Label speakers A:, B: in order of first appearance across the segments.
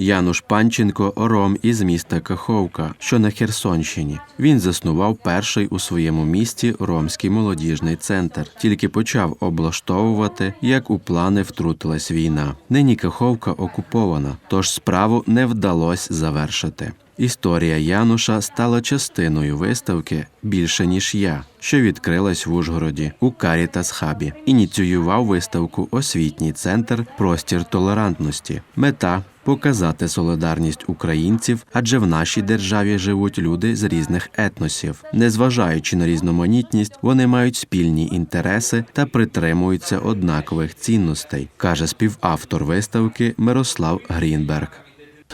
A: Януш Панченко ром із міста Каховка, що на Херсонщині. Він заснував перший у своєму місті ромський молодіжний центр. Тільки почав облаштовувати, як у плани втрутилась війна. Нині Каховка окупована, тож справу не вдалося завершити. Історія Януша стала частиною виставки більше ніж я, що відкрилась в Ужгороді у Карітас Хабі. Ініціював виставку Освітній центр Простір толерантності. Мета показати солідарність українців, адже в нашій державі живуть люди з різних етносів. Незважаючи на різноманітність, вони мають спільні інтереси та притримуються однакових цінностей, каже співавтор виставки Мирослав Грінберг.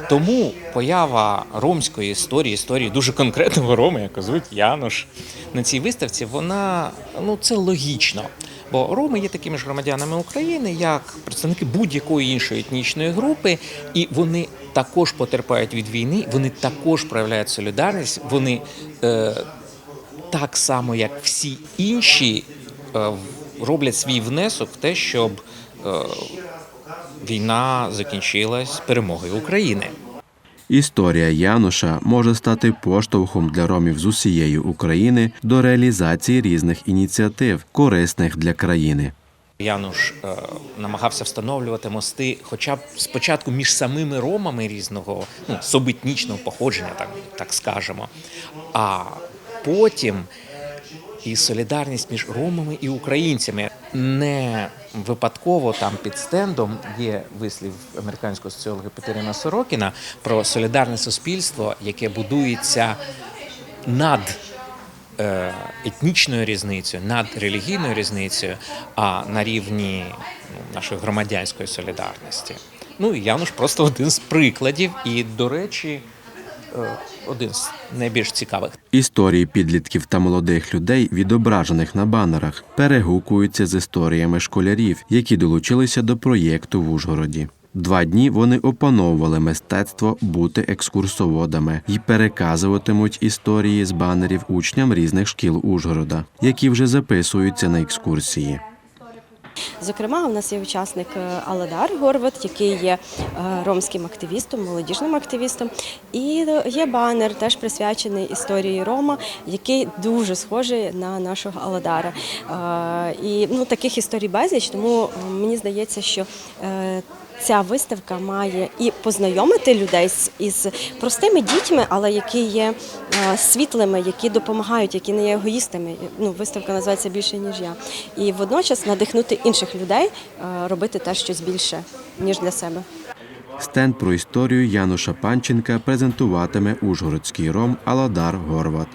B: Тому поява ромської історії, історії дуже конкретного рома, яку звуть Януш, на цій виставці, вона ну це логічно. Бо роми є такими ж громадянами України, як представники будь-якої іншої етнічної групи, і вони також потерпають від війни, вони також проявляють солідарність, вони е, так само, як всі інші, е, роблять свій внесок в те, щоб е, війна закінчилась перемогою України.
A: Історія Януша може стати поштовхом для ромів з усієї України до реалізації різних ініціатив, корисних для країни.
B: Януш е, намагався встановлювати мости, хоча б спочатку між самими ромами різного ну, субетнічного походження, так, так скажемо, а потім і солідарність між ромами і українцями. Не випадково там під стендом є вислів американського соціолога Петерина Сорокіна про солідарне суспільство, яке будується над е, етнічною різницею, над релігійною різницею, а на рівні ну, нашої громадянської солідарності. Ну і Януш просто один з прикладів, і, до речі, один з найбільш цікавих.
A: Історії підлітків та молодих людей, відображених на банерах, перегукуються з історіями школярів, які долучилися до проєкту в Ужгороді. Два дні вони опановували мистецтво бути екскурсоводами і переказуватимуть історії з банерів учням різних шкіл Ужгорода, які вже записуються на екскурсії.
C: Зокрема, у нас є учасник е, Аладар Горват, який є е, ромським активістом, молодіжним активістом. І є банер, теж присвячений історії Рома, який дуже схожий на нашого Аладара. Е, І ну, таких історій безліч, тому е, мені здається, що е, Ця виставка має і познайомити людей із простими дітьми, але які є е, світлими, які допомагають, які не є егоїстами. Ну, виставка називається більше ніж я. І водночас надихнути інших людей е, робити теж щось більше ніж для себе.
A: Стенд про історію Януша Панченка презентуватиме ужгородський ром Аладар Горват.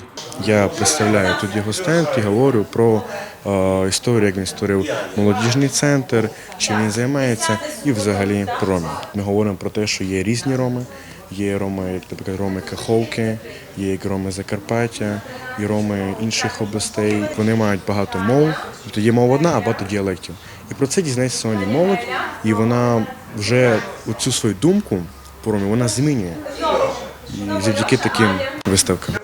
D: Я представляю тоді гостей і говорю про е, історію, як він створив молодіжний центр, чим він займається, і взагалі про ромів. Ми говоримо про те, що є різні роми. Є роми, як, наприклад, роми Каховки, є роми Закарпаття, і роми інших областей. Вони мають багато мов, тобто є мова одна, а багато діалектів. І про це дізнається сьогодні молодь, і вона вже оцю свою думку про вона змінює. І завдяки таким виставкам.